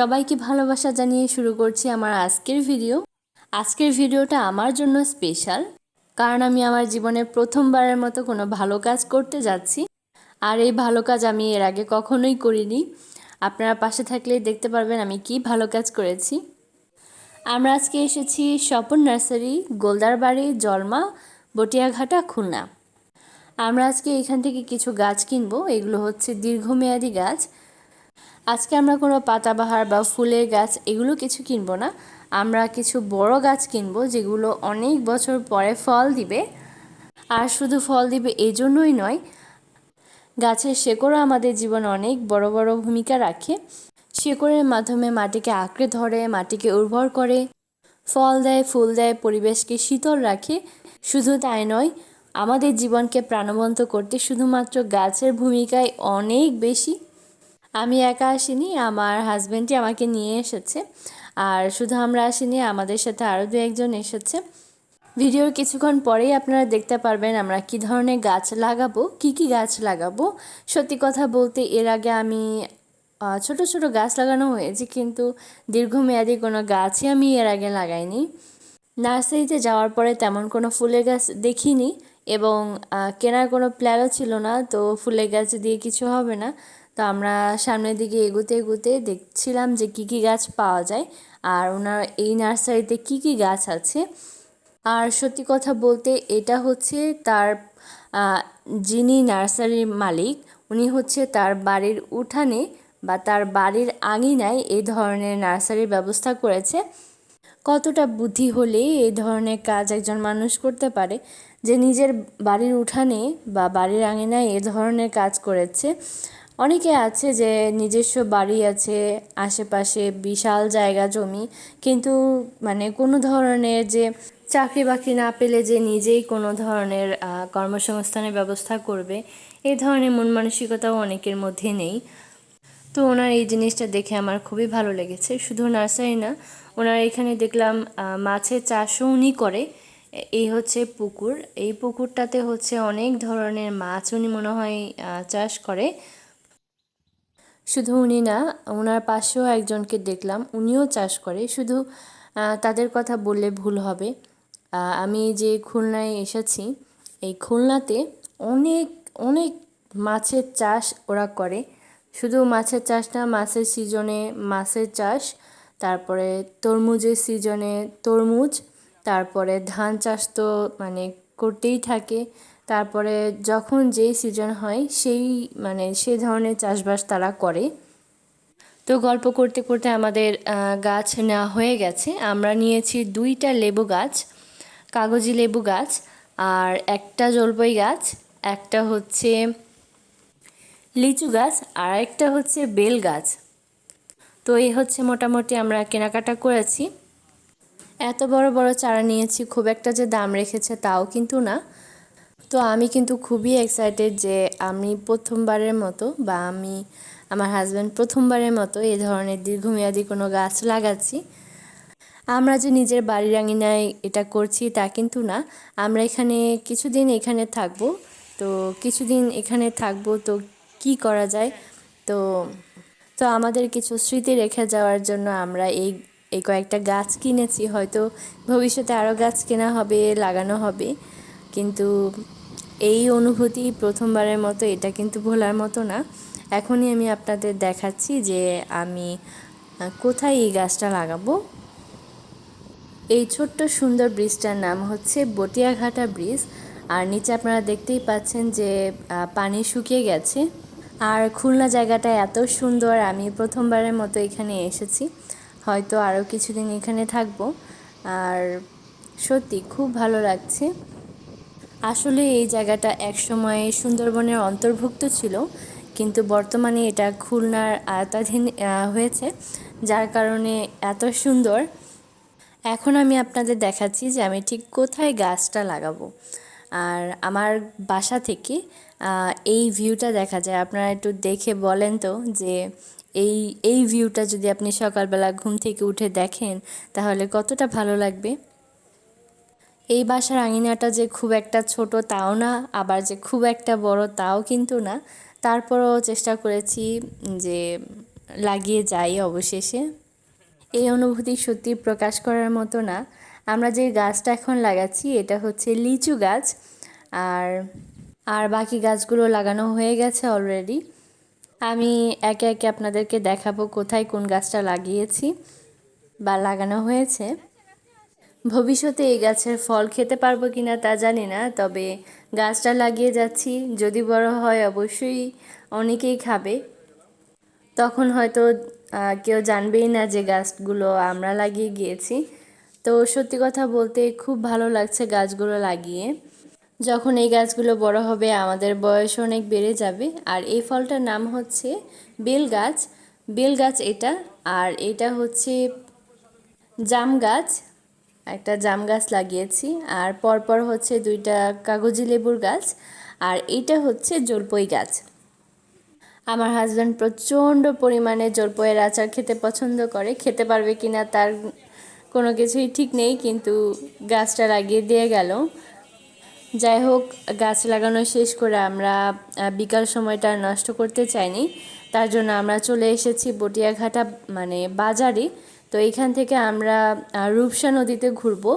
সবাইকে ভালোবাসা জানিয়ে শুরু করছি আমার আজকের ভিডিও। আজকের ভিডিওটা আমার জন্য স্পেশাল, কারণ আমি আমার জীবনে প্রথমবারের মতো কোনো ভালো কাজ করতে যাচ্ছি, আর এই ভালো কাজ আমি এর আগে কখনোই করিনি। আপনারা পাশে থাকলেই দেখতে পারবেন আমি কি ভালো কাজ করেছি। আমরা আজকে এসেছি স্বপন নার্সারি গোলদারবাড়ি জলমা, বটিয়াঘাটা, খুলনা। আমরা আজকে এখান থেকে কিছু গাছ কিনবো, এগুলো হচ্ছে দীর্ঘমেয়াদী গাছ। আজকে আমরা কোনো পাতাবাহার বা ফুলের গাছ এগুলো কিছু কিনবো না। আমরা কিছু বড় গাছ কিনবো যেগুলো অনেক বছর পরে ফল দিবে। আর শুধু ফল দিবে এই জন্যই নয়, গাছের শেকড়ও আমাদের জীবনে অনেক বড় বড় ভূমিকা রাখে। শেকড়ের মাধ্যমে মাটিকে আঁকড়ে ধরে, মাটিকে উর্বর করে, ফল দেয়, ফুল দেয়, পরিবেশকে শীতল রাখে। শুধু তাই নয়, আমাদের জীবনকে প্রাণবন্ত করতে শুধুমাত্র গাছের ভূমিকায় অনেক বেশি। আমি একা আসিনি, আমার হাজব্যান্ডই আমাকে নিয়ে এসেছে। আর শুধু আমরা আসিনি, আমাদের সাথে আরও দু একজন এসেছে। ভিডিওর কিছুক্ষণ পরেই আপনারা দেখতে পারবেন আমরা কি ধরনের গাছ লাগাবো, কি কি গাছ লাগাবো। সত্যি কথা বলতে, এর আগে আমি ছোট ছোট গাছ লাগানো হয়েছে, কিন্তু দীর্ঘমেয়াদী কোনো গাছই আমি এর আগে লাগাইনি। নার্সারিতে যাওয়ার পরে তেমন কোনো ফুলের গাছ দেখিনি এবং কেনার কোনো প্ল্যানও ছিল না, তো ফুলের গাছ দিয়ে কিছু হবে না। তো আমরা সামনের দিকে এগোতে এগুতে দেখছিলাম যে কী কী গাছ পাওয়া যায় আর ওনার এই নার্সারিতে কী কী গাছ আছে। আর সত্যি কথা বলতে এটা হচ্ছে তার যিনি নার্সারির মালিক, উনি হচ্ছে তার বাড়ির উঠানে বা তার বাড়ির আঙিনায় এই ধরনের নার্সারির ব্যবস্থা করেছে। কতটা বুদ্ধি হলে এই ধরনের কাজ একজন মানুষ করতে পারে যে নিজের বাড়ির উঠানে বা বাড়ির আঙিনায় এ ধরনের কাজ করেছে। অনেকে আছে যে নিজস্ব বাড়ি আছে, আশেপাশে বিশাল জায়গা জমি, কিন্তু মানে কোনো ধরনের যে চাকরি বাকরি না পেলে যে নিজেই কোনো ধরনের কর্মসংস্থানের ব্যবস্থা করবে, এই ধরনের মন মানসিকতাও অনেকের মধ্যে নেই। তো ওনার এই জিনিসটা দেখে আমার খুবই ভালো লেগেছে। শুধু নার্সারি না, ওনার এখানে দেখলাম মাছের চাষও উনি করে এই হচ্ছে পুকুর। এই পুকুরটাতে হচ্ছে অনেক ধরনের মাছ উনি মনে হয় চাষ করে। শুধু উনি না ওনার পাশেও একজনকে দেখলাম, উনিও চাষ করে। শুধু তাদের কথা বললে ভুল হবে। আমি যে খুলনায় এসেছি, এই খুলনাতে অনেক অনেক মাছের চাষ ওরা করে। শুধু মাছের চাষ না, মাছের সিজনে মাছের চাষ, তারপরে তরমুজের সিজনে তরমুজ, তারপরে ধান চাষ তো মানে করতেই থাকে। তারপরে যখন যেই সিজন হয়, সেই মানে সে ধরনের চাষবাস তারা করে। তো গল্প করতে করতে আমাদের গাছ নেওয়া হয়ে গেছে। আমরা নিয়েছি দুইটা লেবু গাছ, কাগজি লেবু গাছ আর একটা জলপাই গাছ, একটা হচ্ছে লিচু গাছ আর একটা হচ্ছে বেল গাছ। তো এই হচ্ছে মোটামুটি আমরা কেনাকাটা করেছি। এত বড় বড় চারা নিয়েছি, খুব একটা যে দাম রেখেছে তাও কিন্তু না। তো আমি কিন্তু খুবই এক্সাইটেড যে আমি প্রথমবারের মতো বা আমি আমার হাজব্যান্ড প্রথমবারের মতো এই ধরনের দীর্ঘমেয়াদী কোনো গাছ লাগাচ্ছি। আমরা যে নিজের বাড়ির আঙিনায় এটা করছি তা কিন্তু না। আমরা এখানে কিছুদিন এখানে থাকব। তো কিছুদিন এখানে থাকব তো কি করা যায়? তো তো আমাদের কিছু স্মৃতি রেখে যাওয়ার জন্য আমরা এই এই কয়েকটা গাছ কিনেছি। হয়তো ভবিষ্যতে আরও গাছ কেনা হবে, লাগানো হবে। কিন্তু এই অনুভূতি প্রথমবারের মতো, এটা কিন্তু ভোলার মতো না। এখনই আমি আপনাদের দেখাচ্ছি যে আমি কোথায় এই গাছটা লাগাবো। এই ছোট্ট সুন্দর ব্রিজটার নাম হচ্ছে বটিয়াঘাটা ব্রিজ। আর নিচে আপনারা দেখতেই পাচ্ছেন যে পানি শুকিয়ে গেছে। আর খুলনা জায়গাটা এত সুন্দর, আমি প্রথমবারের মতো এখানে এসেছি। হয়তো আরও কিছুদিন এখানে থাকব। আর সত্যি খুব ভালো লাগছে। আসলে এই জায়গাটা একসময় সুন্দরবনের অন্তর্ভুক্ত ছিল, কিন্তু বর্তমানে এটা খুলনার আয়তাধীন হয়েছে, যার কারণে এত সুন্দর। এখন আমি আপনাদের দেখাচ্ছি যে আমি ঠিক কোথায় গাছটা লাগাবো। আর আমার বাসা থেকে এই ভিউটা দেখা যায়। আপনারা একটু দেখে বলেন তো যে এই এই ভিউটা যদি আপনি সকালবেলা ঘুম থেকে উঠে দেখেন, তাহলে কতটা ভালো লাগবে? এই বাসার আঙিনাটা যে খুব একটা ছোট তাও না, আবার যে খুব একটা বড় তাও কিন্তু না। তারপরও চেষ্টা করেছি যে লাগিয়ে যাই অবশেষে। এই অনুভূতি সত্যি প্রকাশ করার মতো না। আমরা যে গাছটা এখন লাগাচ্ছি, এটা হচ্ছে লিচু গাছ। আর আর বাকি গাছগুলো লাগানো হয়ে গেছে অলরেডি আমি একে একে আপনাদেরকে দেখাবো কোথায় কোন গাছটা লাগিয়েছি বা লাগানো হয়েছে। ভবিষ্যতে এই গাছের ফল খেতে পারব কি না তা জানি না, তবে গাছটা লাগিয়ে যাচ্ছি। যদি বড় হয় অবশ্যই অনেকেই খাবে। তখন হয়তো কেউ জানবেই না যে গাছগুলো আমরা লাগিয়ে গিয়েছি। তো সত্যি কথা বলতে খুব ভালো লাগছে গাছগুলো লাগিয়ে। যখন এই গাছগুলো বড় হবে আমাদের বয়স অনেক বেড়ে যাবে। আর এই ফলটার নাম হচ্ছে বেল গাছ। বেল গাছ এটা, আর এটা হচ্ছে জাম গাছ। একটা জাম গাছ লাগিয়েছি আর পরপর হচ্ছে দুইটা কাগজি লেবুর গাছ আর এইটা হচ্ছে জলপই গাছ। আমার হাজব্যান্ড প্রচণ্ড পরিমাণে জলপইয়ের আচার খেতে পছন্দ করে, খেতে পারবে কি না তার কোনো কিছুই ঠিক নেই, কিন্তু গাছটা লাগিয়ে দিয়ে গেল। যাই হোক, গাছ লাগানো শেষ করে আমরা বিকাল সময়টা নষ্ট করতে চাইনি। তার জন্য আমরা চলে এসেছি বটিয়াঘাটা মানে বাজারে। তো এইখান থেকে আমরা রূপসা নদীতে ঘুরবো।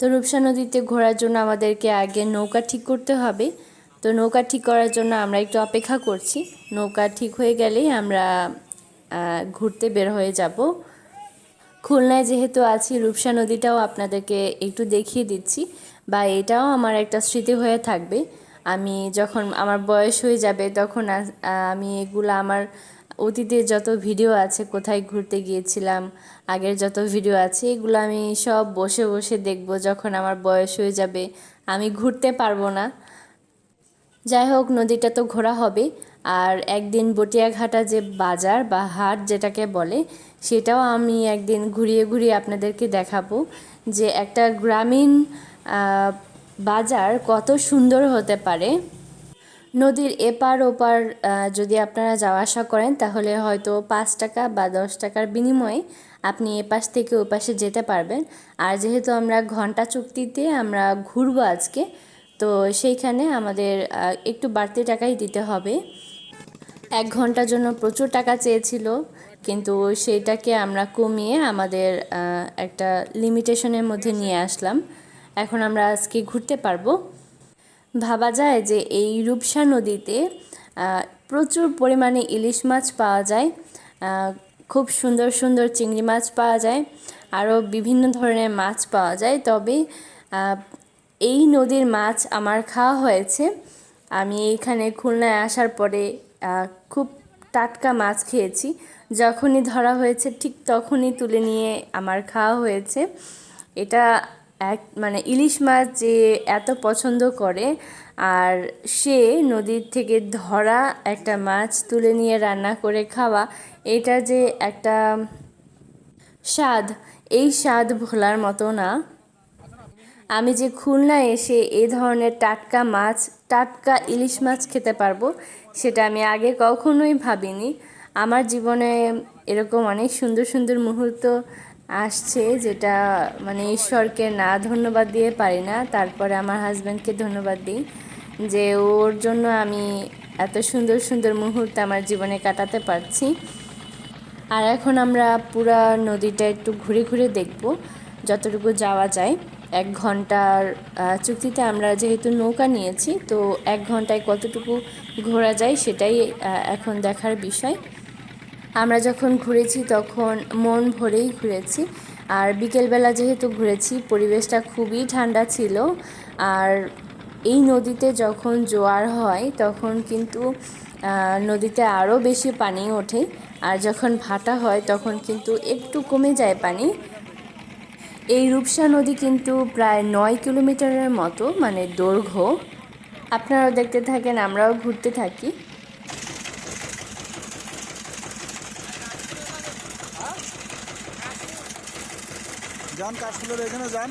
তো রূপসা নদীতে ঘোরার জন্য আমাদেরকে আগে নৌকা ঠিক করতে হবে। তো নৌকা ঠিক করার জন্য আমরা একটু অপেক্ষা করছি। নৌকা ঠিক হয়ে গেলেই আমরা ঘুরতে বের হয়ে যাব। খুলনায় যেহেতু আছি, রূপসা নদীটাও আপনাদেরকে একটু দেখিয়ে দিচ্ছি বা এটাও আমার একটা স্মৃতি হয়ে থাকবে। আমি যখন আমার বয়স হয়ে যাবে তখন আমি এগুলো আমার অতীতের যত ভিডিও আছে, কোথায় ঘুরতে গিয়েছিলাম, আগের যত ভিডিও আছে, এগুলো আমি সব বসে বসে দেখব যখন আমার বয়স হয়ে যাবে। আমি ঘুরতে পারব না। যাই হোক, নদীটা তো ঘোরা হবে। আর একদিন বটিয়াঘাটা যে বাজার বা হাট যেটাকে বলে, সেটাও আমি একদিন ঘুরিয়ে ঘুরিয়ে আপনাদেরকে দেখাবো যে একটা গ্রামীণ বাজার কত সুন্দর হতে পারে। নদীর এপার ওপার যদি আপনারা যাওয়া আসা করেন, তাহলে হয়তো পাঁচ টাকা বা দশ টাকার বিনিময়ে আপনি এপাশ থেকে ওপাশে যেতে পারবেন। আর যেহেতু আমরা ঘণ্টা চুক্তিতে আমরা ঘুরবো আজকে, তো সেইখানে আমাদের একটু বাড়তি টাকাই দিতে হবে। এক ঘণ্টার জন্য প্রচুর টাকা চেয়েছিল, কিন্তু সেইটাকে আমরা কমিয়ে আমাদের একটা লিমিটেশনের মধ্যে নিয়ে আসলাম। এখন আমরা আজকে ঘুরতে পারব। ভাবা যায় যে এই রূপসা নদীতে প্রচুর পরিমাণে ইলিশ মাছ পাওয়া যায় খুব সুন্দর সুন্দর চিংড়ি মাছ পাওয়া যায়, আরও বিভিন্ন ধরনের মাছ পাওয়া যায়। তবে এই নদীর মাছ আমার খাওয়া হয়েছে। আমি এইখানে খুলনায় আসার পরে খুব টাটকা মাছ খেয়েছি। যখনই ধরা হয়েছে ঠিক তখনই তুলে নিয়ে আমার খাওয়া হয়েছে। এটা এক মানে ইলিশ মাছ যে এত পছন্দ করে, আর সে নদীর থেকে ধরা একটা মাছ তুলে নিয়ে রান্না করে খাওয়া, এটা যে একটা স্বাদ, এই স্বাদ ভোলার মতো না। আমি যে খুলনায় এসে এ ধরনের টাটকা মাছ, টাটকা ইলিশ মাছ খেতে পারব, সেটা আমি আগে কখনোই ভাবিনি। আমার জীবনে এরকম অনেক সুন্দর সুন্দর মুহূর্ত আসছে যেটা মানে ঈশ্বরকে না ধন্যবাদ দিয়ে পারি না। তারপরে আমার হাজব্যান্ডকে ধন্যবাদ দিই যে ওর জন্য আমি এত সুন্দর সুন্দর মুহূর্ত আমার জীবনে কাটাতে পারছি। আর এখন আমরা পুরা নদীটা একটু ঘুরে ঘুরে দেখব, যতটুকু যাওয়া যায়। এক ঘণ্টার চুক্তিতে আমরা যেহেতু নৌকা নিয়েছি, তো এক ঘন্টায় কতটুকু ঘোরা যায় সেটাই এখন দেখার বিষয়। আমরা যখন ঘুরেছি তখন মন ভরেই ঘুরেছি। আর বিকেলবেলা যেহেতু ঘুরেছি, পরিবেশটা খুবই ঠান্ডা ছিল। আর এই নদীতে যখন জোয়ার হয়, তখন কিন্তু নদীতে আরও বেশি পানি ওঠে। আর যখন ভাটা হয়, তখন কিন্তু একটু কমে যায় পানি। এই রূপসা নদী কিন্তু প্রায় নয় কিলোমিটারের মতো মানে দৈর্ঘ্য। আপনারাও দেখতে থাকেন, আমরাও ঘুরতে থাকি। যান কাশফুলের এখানে যান।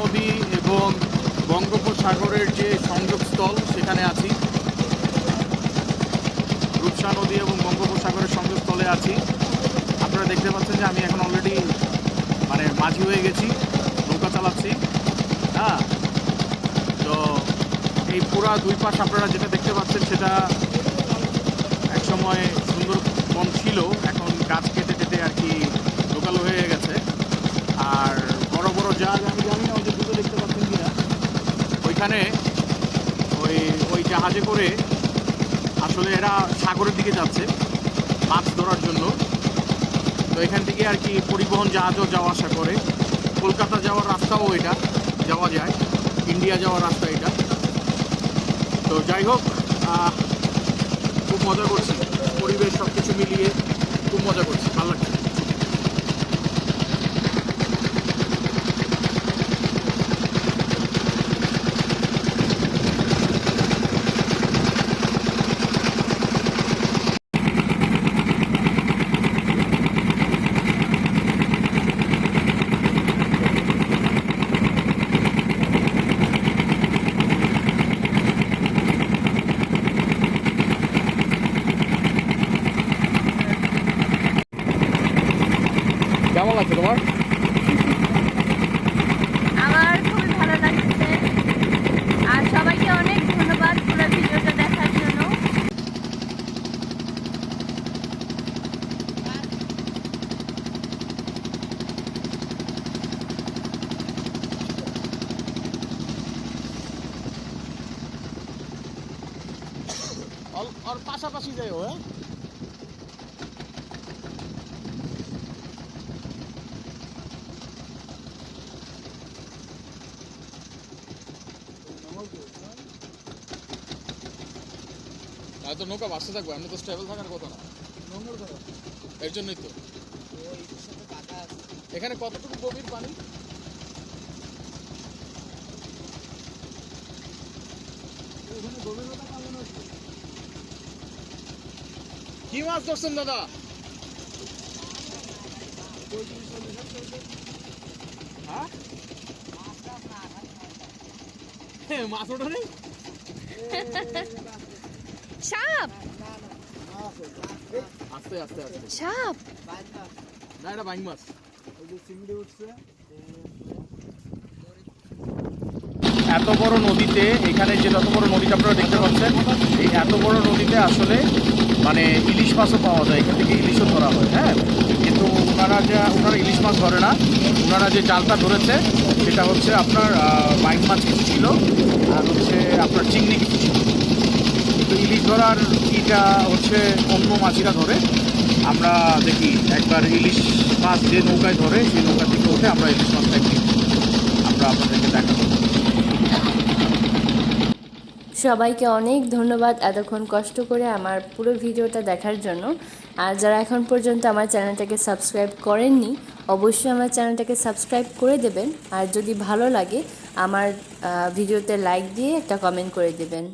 নদী এবং বঙ্গোপসাগরের যে সংযোগস্থল, সেখানে আছি। রূপসা নদী এবং বঙ্গোপসাগরের সংযোগস্থলে আছি। আপনারা দেখতে পাচ্ছেন যে আমি এখন অলরেডি মানে মাঝি হয়ে গেছি, নৌকা চালাচ্ছি। হ্যাঁ? তো এই পুরা দুই পাশ আপনারা যেটা দেখতে পাচ্ছেন, সেটা একসময় সুন্দর বন ছিল, এখন গাছ কেটে কেটে আর কি লোকাল হয়ে গেছে। আর বড় বড় জাহাজ আমি জানি না ওই যে দুটো দেখতে পাচ্ছেন কিনা ওইখানে ওই ওই জাহাজে করে আসলে এরা সাগরের দিকে যাচ্ছে, মাছ ধরার জন্য। তো এখান থেকে আর কি পরিবহন জাহাজও যাওয়া আসা করে। কলকাতা যাওয়ার রাস্তাও এটা, যাওয়া যায়। ইন্ডিয়া যাওয়ার রাস্তা এটা। তো যাই হোক খুব মজা করছি। পরিবেশ সব কিছু মিলিয়ে খুব মজা করছি। ভালো লাগছে কেমন লাগছে তোমার আমার খুবই ভালো লাগছে আর সবাইকে অনেক ধন্যবাদ পুরো ভিডিওটা দেখার জন্য আর পাশাপাশি যাই হ্যাঁ আর তো নৌকা বাসতে থাকব এমনি তো স্টেবল থাকার কথা না এর জন্যই তো এখানে কতটুকু গভীর পানি কি মাছ ধরছেন দাদা হ্যাঁ? মাছ ওঠা নেই সাপ আস্তে আস্তে আস্তে। সাপ না এটা বাইং মাছ। এত বড় নদীতে এখানে যে যত বড় নদীটা আপনারা দেখতে পাচ্ছেন এই এত বড় নদীতে আসলে মানে ইলিশ মাছও পাওয়া যায় এখান থেকে ইলিশও ধরা হয় হ্যাঁ? কিন্তু ওনারা যে ওনারা ইলিশ মাছ ধরে না ওনারা যে জালটা ধরেছে সেটা হচ্ছে আপনার বাইং মাছ কিছু ছিল আর হচ্ছে আপনার চিংড়ি কিছু ছিল। কিন্তু ইলিশ ধরার ইটা হচ্ছে অন্য মাঝিরা ধরে। আমরা দেখি একবার ইলিশ মাছ যে নৌকায় ধরে, সেই নৌকা থেকে উঠে আমরা ইলিশ মাছটা একদিন আমরা আপনাদেরকে দেখাবো। সবাইকে অনেক ধন্যবাদ এতক্ষণ কষ্ট করে আমার পুরো ভিডিওটা দেখার জন্য। আর যারা এখন পর্যন্ত আমার চ্যানেলটাকে সাবস্ক্রাইব করেননি, অবশ্যই আমার চ্যানেলটাকে সাবস্ক্রাইব করে দেবেন। আর যদি ভালো লাগে, আমার ভিডিওতে লাইক দিয়ে একটা কমেন্ট করে দেবেন।